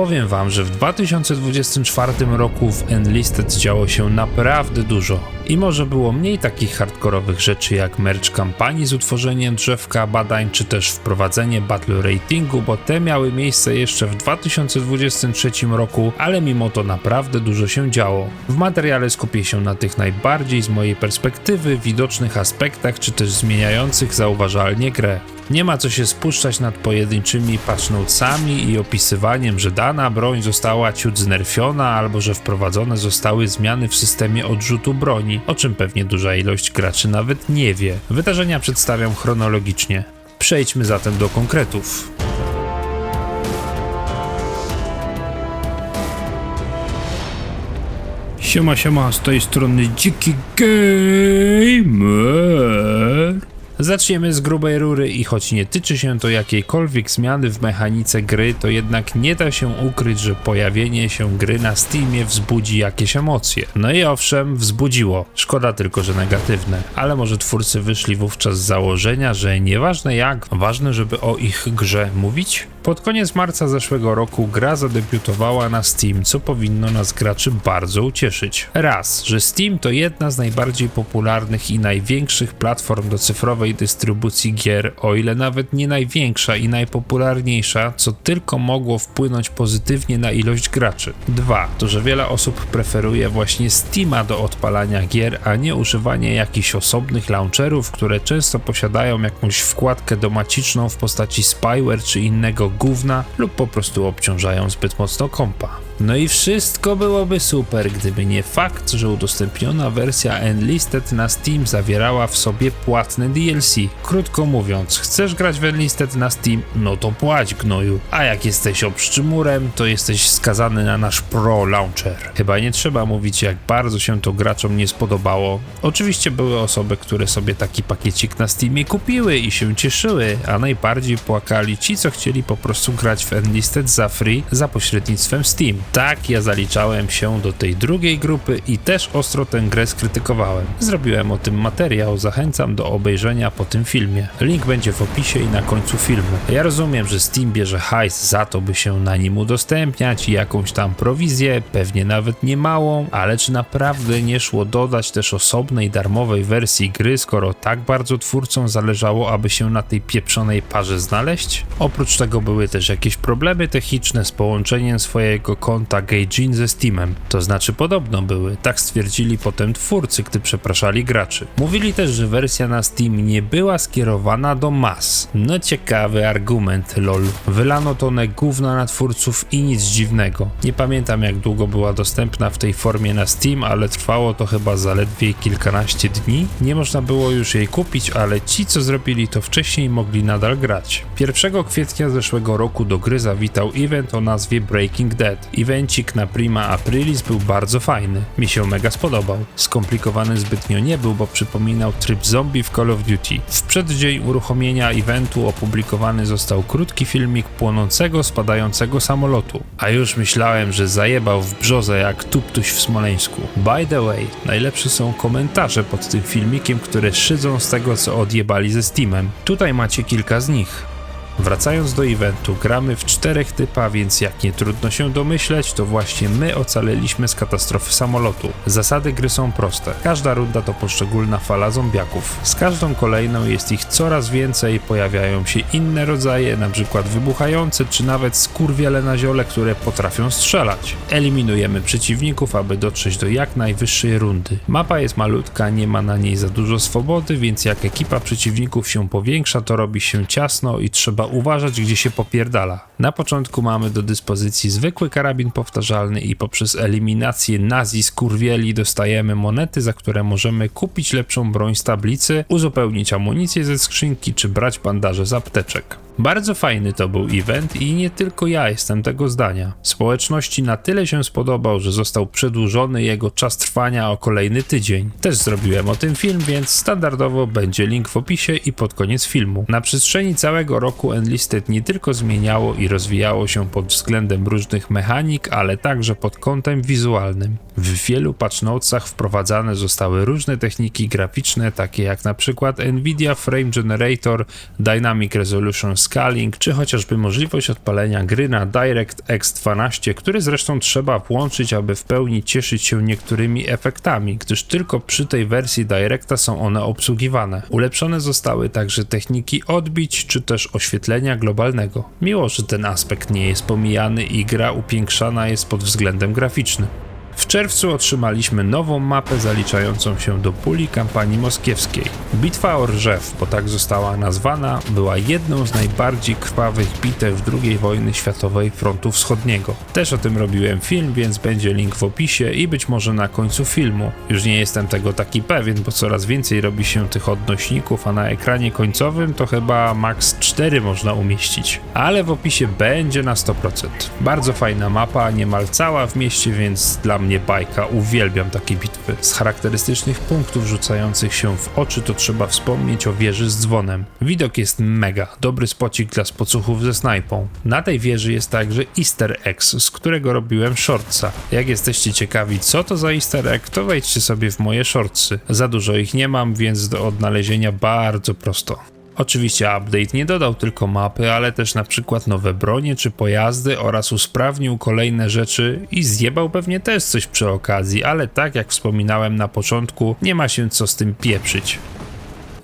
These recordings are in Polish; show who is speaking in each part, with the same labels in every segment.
Speaker 1: Powiem wam, że w 2024 roku w Enlisted działo się naprawdę dużo. I może było mniej takich hardkorowych rzeczy jak merch kampanii z utworzeniem drzewka badań, czy też wprowadzenie battle ratingu, bo te miały miejsce jeszcze w 2023 roku, ale mimo to naprawdę dużo się działo. W materiale skupię się na tych najbardziej z mojej perspektywy widocznych aspektach, czy też zmieniających zauważalnie grę. Nie ma co się spuszczać nad pojedynczymi patchnotesami i opisywaniem, że dana broń została ciut znerfiona albo że wprowadzone zostały zmiany w systemie odrzutu broni, o czym pewnie duża ilość graczy nawet nie wie. Wydarzenia przedstawiam chronologicznie. Przejdźmy zatem do konkretów. Siema, siema, z tej strony Dziki Gamer. Zaczniemy z grubej rury i choć nie tyczy się to jakiejkolwiek zmiany w mechanice gry, to jednak nie da się ukryć, że pojawienie się gry na Steamie wzbudzi jakieś emocje. No i owszem, wzbudziło. Szkoda tylko, że negatywne. Ale może twórcy wyszli wówczas z założenia, że nieważne jak, ważne, żeby o ich grze mówić? Pod koniec marca zeszłego roku gra zadebiutowała na Steam, co powinno nas graczy bardzo ucieszyć. Raz, że Steam to jedna z najbardziej popularnych i największych platform do cyfrowej dystrybucji gier, o ile nawet nie największa i najpopularniejsza, co tylko mogło wpłynąć pozytywnie na ilość graczy. Dwa, to że wiele osób preferuje właśnie Steama do odpalania gier, a nie używanie jakichś osobnych launcherów, które często posiadają jakąś wkładkę domaciczną w postaci spyware czy innego gówna lub po prostu obciążają zbyt mocno kompa. No i wszystko byłoby super, gdyby nie fakt, że udostępniona wersja Enlisted na Steam zawierała w sobie płatne DLC. Krótko mówiąc, chcesz grać w Enlisted na Steam? No to płać gnoju. A jak jesteś obszczymurem, to jesteś skazany na nasz Pro Launcher. Chyba nie trzeba mówić, jak bardzo się to graczom nie spodobało. Oczywiście były osoby, które sobie taki pakiecik na Steamie kupiły i się cieszyły, a najbardziej płakali ci, co chcieli po prostu grać w Enlisted za free za pośrednictwem Steam. Tak, ja zaliczałem się do tej drugiej grupy i też ostro tę grę skrytykowałem. Zrobiłem o tym materiał, zachęcam do obejrzenia po tym filmie. Link będzie w opisie i na końcu filmu. Ja rozumiem, że Steam bierze hajs za to, by się na nim udostępniać i jakąś tam prowizję, pewnie nawet nie małą, ale czy naprawdę nie szło dodać też osobnej darmowej wersji gry, skoro tak bardzo twórcom zależało, aby się na tej pieprzonej parze znaleźć? Oprócz tego były też jakieś problemy techniczne z połączeniem swojego konta Gaijin ze Steamem. To znaczy podobno były, tak stwierdzili potem twórcy, gdy przepraszali graczy. Mówili też, że wersja na Steam nie była skierowana do mas. No ciekawy argument, lol. Wylano tonę gówna na twórców i nic dziwnego. Nie pamiętam jak długo była dostępna w tej formie na Steam, ale trwało to chyba zaledwie kilkanaście dni. Nie można było już jej kupić, ale ci co zrobili to wcześniej mogli nadal grać. 1 kwietnia zeszłego roku do gry zawitał event o nazwie Breaking Dead. Evencik na Prima Aprilis był bardzo fajny. Mi się mega spodobał. Skomplikowany zbytnio nie był, bo przypominał tryb zombie w Call of Duty. W przeddzień uruchomienia eventu opublikowany został krótki filmik płonącego, spadającego samolotu. A już myślałem, że zajebał w brzozę jak tuptuś w Smoleńsku. By the way, najlepsze są komentarze pod tym filmikiem, które szydzą z tego, co odjebali ze Steamem. Tutaj macie kilka z nich. Wracając do eventu, gramy w czterech typa, więc jak nie trudno się domyśleć, to właśnie my ocaleliśmy z katastrofy samolotu. Zasady gry są proste. Każda runda to poszczególna fala zombiaków. Z każdą kolejną jest ich coraz więcej, pojawiają się inne rodzaje, np. wybuchające, czy nawet skurwiele na ziole, które potrafią strzelać. Eliminujemy przeciwników, aby dotrzeć do jak najwyższej rundy. Mapa jest malutka, nie ma na niej za dużo swobody, więc jak ekipa przeciwników się powiększa, to robi się ciasno i trzeba uważać, gdzie się popierdala. Na początku mamy do dyspozycji zwykły karabin powtarzalny i poprzez eliminację nazi skurwieli dostajemy monety, za które możemy kupić lepszą broń z tablicy, uzupełnić amunicję ze skrzynki czy brać bandaże z apteczek. Bardzo fajny to był event i nie tylko ja jestem tego zdania. Społeczności na tyle się spodobał, że został przedłużony jego czas trwania o kolejny tydzień. Też zrobiłem o tym film, więc standardowo będzie link w opisie i pod koniec filmu. Na przestrzeni całego roku Enlisted nie tylko zmieniało i rozwijało się pod względem różnych mechanik, ale także pod kątem wizualnym. W wielu patchnotesach wprowadzane zostały różne techniki graficzne, takie jak na przykład Nvidia Frame Generator, Dynamic Resolution Scaling, czy chociażby możliwość odpalenia gry na DirectX 12, który zresztą trzeba włączyć, aby w pełni cieszyć się niektórymi efektami, gdyż tylko przy tej wersji Directa są one obsługiwane. Ulepszone zostały także techniki odbić, czy też oświetlenia globalnego. Miło, że ten aspekt nie jest pomijany i gra upiększana jest pod względem graficznym. W czerwcu otrzymaliśmy nową mapę zaliczającą się do puli kampanii moskiewskiej. Bitwa o Rżew, bo tak została nazwana, była jedną z najbardziej krwawych bitew II wojny światowej frontu wschodniego. Też o tym robiłem film, więc będzie link w opisie i być może na końcu filmu. Już nie jestem tego taki pewien, bo coraz więcej robi się tych odnośników, a na ekranie końcowym to chyba max 4 można umieścić. Ale w opisie będzie na 100%. Bardzo fajna mapa, niemal cała w mieście, więc dla mnie mnie bajka, uwielbiam takie bitwy. Z charakterystycznych punktów rzucających się w oczy to trzeba wspomnieć o wieży z dzwonem. Widok jest mega, dobry spocik dla spocuchów ze snajpą. Na tej wieży jest także easter egg, z którego robiłem shortsa. Jak jesteście ciekawi co to za easter egg, to wejdźcie sobie w moje shortsy. Za dużo ich nie mam, więc do odnalezienia bardzo prosto. Oczywiście update nie dodał tylko mapy, ale też na przykład nowe bronie czy pojazdy oraz usprawnił kolejne rzeczy i zjebał pewnie też coś przy okazji, ale tak jak wspominałem na początku, nie ma się co z tym pieprzyć.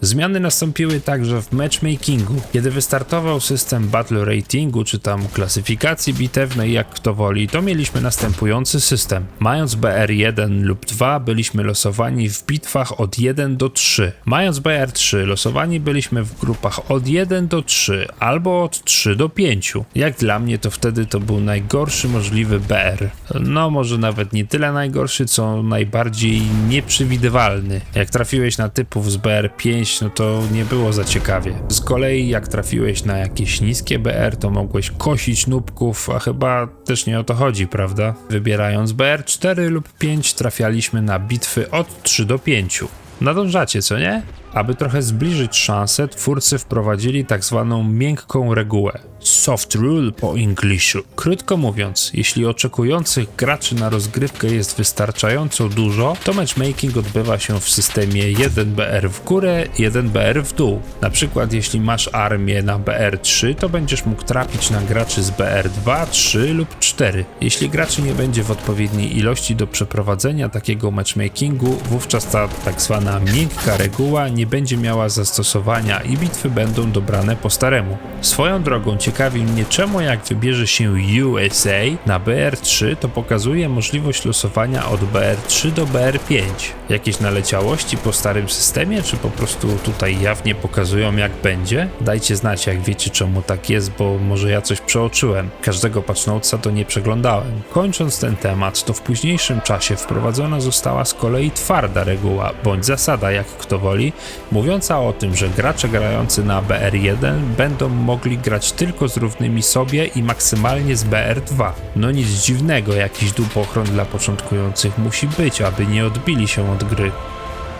Speaker 1: Zmiany nastąpiły także w matchmakingu. Kiedy wystartował system Battle Ratingu, czy tam klasyfikacji bitewnej, jak kto woli, to mieliśmy następujący system. Mając BR1 lub 2, byliśmy losowani w bitwach od 1 do 3. Mając BR3, losowani byliśmy w grupach od 1 do 3 albo od 3 do 5. Jak dla mnie, to wtedy to był najgorszy możliwy BR. No, może nawet nie tyle najgorszy, co najbardziej nieprzewidywalny. Jak trafiłeś na typów z BR5, no to nie było za ciekawie. Z kolei jak trafiłeś na jakieś niskie BR, to mogłeś kosić nubków, a chyba też nie o to chodzi, prawda? Wybierając BR 4 lub 5 trafialiśmy na bitwy od 3 do 5. Nadążacie, co nie? Aby trochę zbliżyć szanse, twórcy wprowadzili tak zwaną miękką regułę soft rule po Englishu. Krótko mówiąc, jeśli oczekujących graczy na rozgrywkę jest wystarczająco dużo, to matchmaking odbywa się w systemie 1BR w górę, 1BR w dół. Na przykład jeśli masz armię na BR3, to będziesz mógł trafić na graczy z BR2, 3 lub 4. Jeśli graczy nie będzie w odpowiedniej ilości do przeprowadzenia takiego matchmakingu, wówczas ta tak zwana miękka reguła nie będzie miała zastosowania i bitwy będą dobrane po staremu. Swoją drogą ciekawi mnie czemu jak wybierze się USA na BR3 to pokazuje możliwość losowania od BR3 do BR5. Jakieś naleciałości po starym systemie, czy po prostu tutaj jawnie pokazują jak będzie? Dajcie znać jak wiecie czemu tak jest, bo może ja coś przeoczyłem. Każdego patchnotesa to nie przeglądałem. Kończąc ten temat, to w późniejszym czasie wprowadzona została z kolei twarda reguła, bądź zasada jak kto woli, mówiąca o tym, że gracze grający na BR1 będą mogli grać tylko z równymi sobie i maksymalnie z BR2. No nic dziwnego, jakiś dupochron dla początkujących musi być, aby nie odbili się od gry.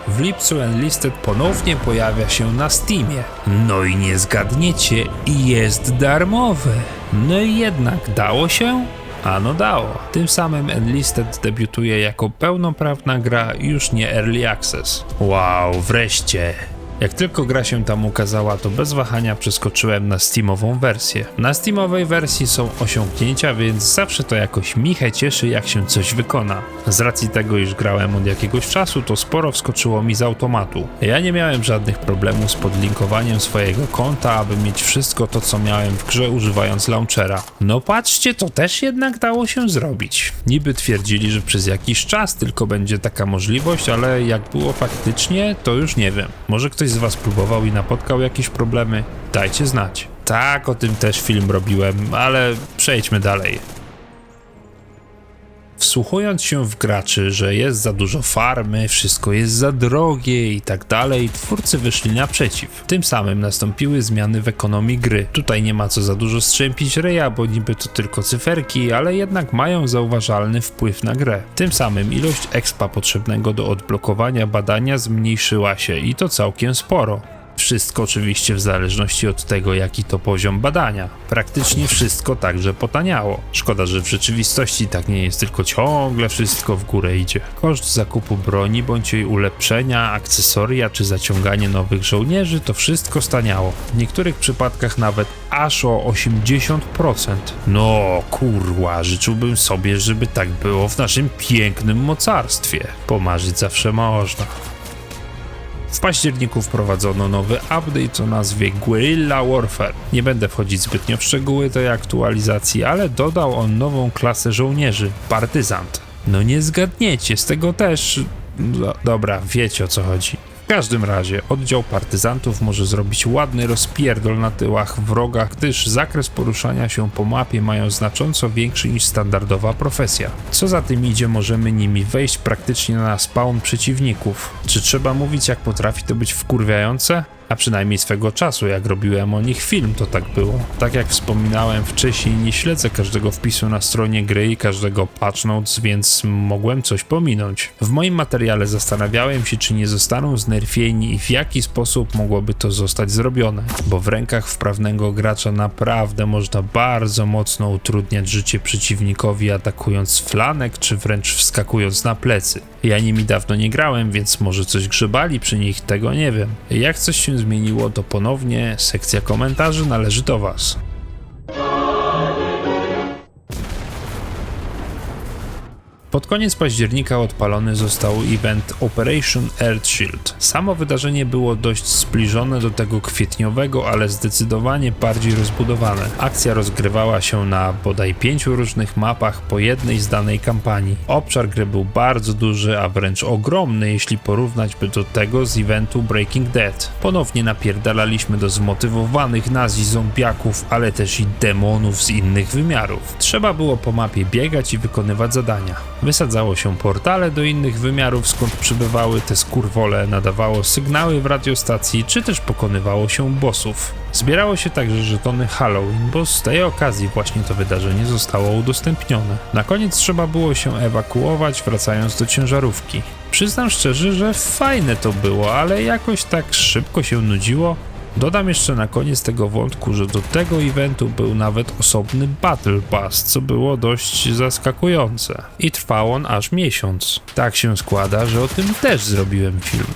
Speaker 1: W lipcu Enlisted ponownie pojawia się na Steamie. No i nie zgadniecie, jest darmowy. No i jednak dało się? Ano dało. Tym samym Enlisted debiutuje jako pełnoprawna gra, już nie Early Access. Wow, wreszcie! Jak tylko gra się tam ukazała, to bez wahania przeskoczyłem na Steamową wersję. Na Steamowej wersji są osiągnięcia, więc zawsze to jakoś michę cieszy, jak się coś wykona. Z racji tego, iż grałem od jakiegoś czasu, to sporo wskoczyło mi z automatu. Ja nie miałem żadnych problemów z podlinkowaniem swojego konta, aby mieć wszystko to, co miałem w grze używając launchera. No patrzcie, to też jednak dało się zrobić. Niby twierdzili, że przez jakiś czas tylko będzie taka możliwość, ale jak było faktycznie, to już nie wiem. Może ktoś ktoś z Was próbował i napotkał jakieś problemy, dajcie znać. Tak, o tym też film robiłem, ale przejdźmy dalej. Wsłuchując się w graczy, że jest za dużo farmy, wszystko jest za drogie i tak dalej, twórcy wyszli naprzeciw. Tym samym nastąpiły zmiany w ekonomii gry. Tutaj nie ma co za dużo strzępić ryja, bo niby to tylko cyferki, ale jednak mają zauważalny wpływ na grę. Tym samym ilość expa potrzebnego do odblokowania badania zmniejszyła się i to całkiem sporo. Wszystko oczywiście w zależności od tego, jaki to poziom badania. Praktycznie wszystko także potaniało. Szkoda, że w rzeczywistości tak nie jest, tylko ciągle wszystko w górę idzie. Koszt zakupu broni bądź jej ulepszenia, akcesoria czy zaciąganie nowych żołnierzy to wszystko staniało. W niektórych przypadkach nawet aż o 80%. No kurwa, życzyłbym sobie, żeby tak było w naszym pięknym mocarstwie. Pomarzyć zawsze można. W październiku wprowadzono nowy update o nazwie Guerrilla Warfare. Nie będę wchodzić zbytnio w szczegóły tej aktualizacji, ale dodał on nową klasę żołnierzy partyzant. No nie zgadniecie, z tego też. No, dobra, wiecie o co chodzi. W każdym razie oddział partyzantów może zrobić ładny rozpierdol na tyłach wroga, gdyż zakres poruszania się po mapie mają znacząco większy niż standardowa profesja. Co za tym idzie, możemy nimi wejść praktycznie na spawn przeciwników. Czy trzeba mówić jak potrafi to być wkurwiające? A przynajmniej swego czasu, jak robiłem o nich film, to tak było. Tak jak wspominałem wcześniej, nie śledzę każdego wpisu na stronie gry i każdego patch notes, więc mogłem coś pominąć. W moim materiale zastanawiałem się, czy nie zostaną znerfieni i w jaki sposób mogłoby to zostać zrobione, bo w rękach wprawnego gracza naprawdę można bardzo mocno utrudniać życie przeciwnikowi atakując flanek, czy wręcz wskakując na plecy. Ja nimi dawno nie grałem, więc może coś grzebali przy nich, tego nie wiem. Jak coś się zmieniło, to ponownie sekcja komentarzy należy do Was. Pod koniec października odpalony został event Operation Earth Shield. Samo wydarzenie było dość zbliżone do tego kwietniowego, ale zdecydowanie bardziej rozbudowane. Akcja rozgrywała się na bodaj pięciu różnych mapach po jednej z danej kampanii. Obszar gry był bardzo duży, a wręcz ogromny, jeśli porównać by do tego z eventu Breaking Dead. Ponownie napierdalaliśmy do zmotywowanych nazi zombiaków, ale też i demonów z innych wymiarów. Trzeba było po mapie biegać i wykonywać zadania. Wysadzało się portale do innych wymiarów, skąd przybywały te skurwole, nadawało sygnały w radiostacji, czy też pokonywało się bossów. Zbierało się także żetony Halloween, bo z tej okazji właśnie to wydarzenie zostało udostępnione. Na koniec trzeba było się ewakuować, wracając do ciężarówki. Przyznam szczerze, że fajne to było, ale jakoś tak szybko się nudziło, Dodam jeszcze na koniec tego wątku, że do tego eventu był nawet osobny Battle Pass, co było dość zaskakujące. I trwał on aż miesiąc. Tak się składa, że o tym też zrobiłem film.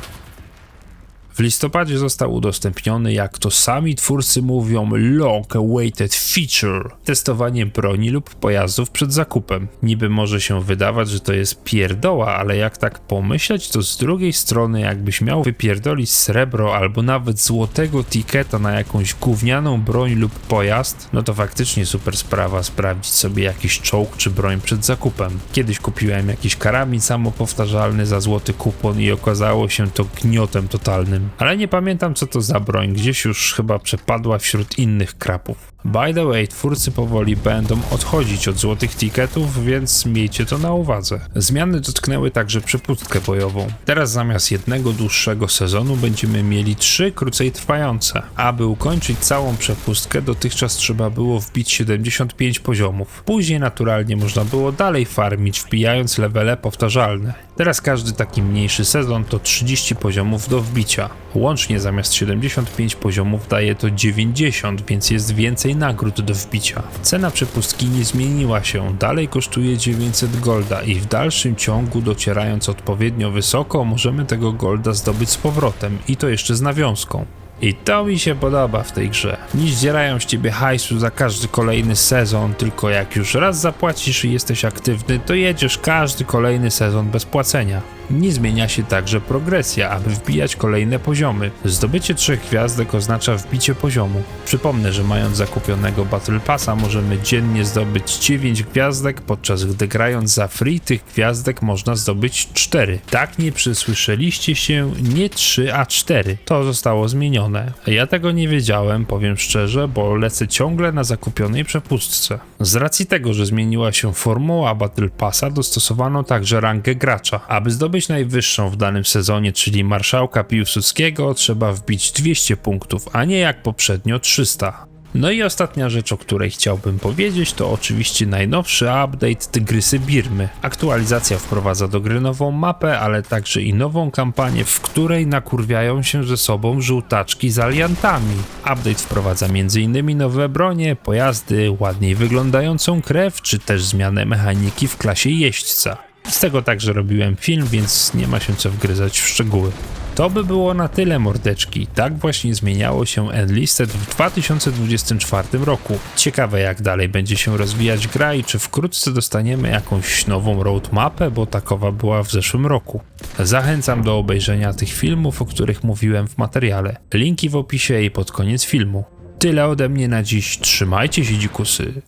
Speaker 1: W listopadzie został udostępniony, jak to sami twórcy mówią, long awaited feature testowanie broni lub pojazdów przed zakupem. Niby może się wydawać, że to jest pierdoła, ale jak tak pomyśleć, to z drugiej strony jakbyś miał wypierdolić srebro albo nawet złotego tiketa na jakąś gównianą broń lub pojazd, no to faktycznie super sprawa sprawdzić sobie jakiś czołg czy broń przed zakupem. Kiedyś kupiłem jakiś karabin samopowtarzalny za złoty kupon i okazało się to gniotem totalnym ale nie pamiętam co to za broń, gdzieś już chyba przepadła wśród innych krapów. By the way, twórcy powoli będą odchodzić od złotych tiketów, więc miejcie to na uwadze. Zmiany dotknęły także przepustkę bojową. Teraz zamiast jednego dłuższego sezonu będziemy mieli trzy krócej trwające. Aby ukończyć całą przepustkę, dotychczas trzeba było wbić 75 poziomów. Później naturalnie można było dalej farmić, wbijając levele powtarzalne. Teraz każdy taki mniejszy sezon to 30 poziomów do wbicia. Łącznie zamiast 75 poziomów daje to 90, więc jest więcej nagród do wbicia. Cena przepustki nie zmieniła się, dalej kosztuje 900 golda i w dalszym ciągu docierając odpowiednio wysoko możemy tego golda zdobyć z powrotem i to jeszcze z nawiązką. I to mi się podoba w tej grze. Nie zdzierają z ciebie hajsu za każdy kolejny sezon, tylko jak już raz zapłacisz i jesteś aktywny, to jedziesz każdy kolejny sezon bez płacenia. Nie zmienia się także progresja, aby wbijać kolejne poziomy. Zdobycie trzech gwiazdek oznacza wbicie poziomu. Przypomnę, że mając zakupionego Battle Passa możemy dziennie zdobyć 9 gwiazdek, podczas gdy grając za free tych gwiazdek można zdobyć 4. Tak nie przysłyszeliście się, nie 3, a 4. To zostało zmienione. Ja tego nie wiedziałem, powiem szczerze, bo lecę ciągle na zakupionej przepustce. Z racji tego, że zmieniła się formuła Battle Passa, dostosowano także rangę gracza. Aby zdobyć zdobyć najwyższą w danym sezonie, czyli marszałka Piłsudskiego, trzeba wbić 200 punktów, a nie jak poprzednio 300. No i ostatnia rzecz, o której chciałbym powiedzieć, to oczywiście najnowszy update Tygrysy Birmy. Aktualizacja wprowadza do gry nową mapę, ale także i nową kampanię, w której nakurwiają się ze sobą żółtaczki z aliantami. Update wprowadza m.in. nowe bronie, pojazdy, ładniej wyglądającą krew, czy też zmianę mechaniki w klasie jeźdźca. Z tego także robiłem film, więc nie ma się co wgryzać w szczegóły. To by było na tyle mordeczki. Tak właśnie zmieniało się Enlisted w 2024 roku. Ciekawe jak dalej będzie się rozwijać gra i czy wkrótce dostaniemy jakąś nową roadmapę, bo takowa była w zeszłym roku. Zachęcam do obejrzenia tych filmów, o których mówiłem w materiale. Linki w opisie i pod koniec filmu. Tyle ode mnie na dziś. Trzymajcie się dzikusy.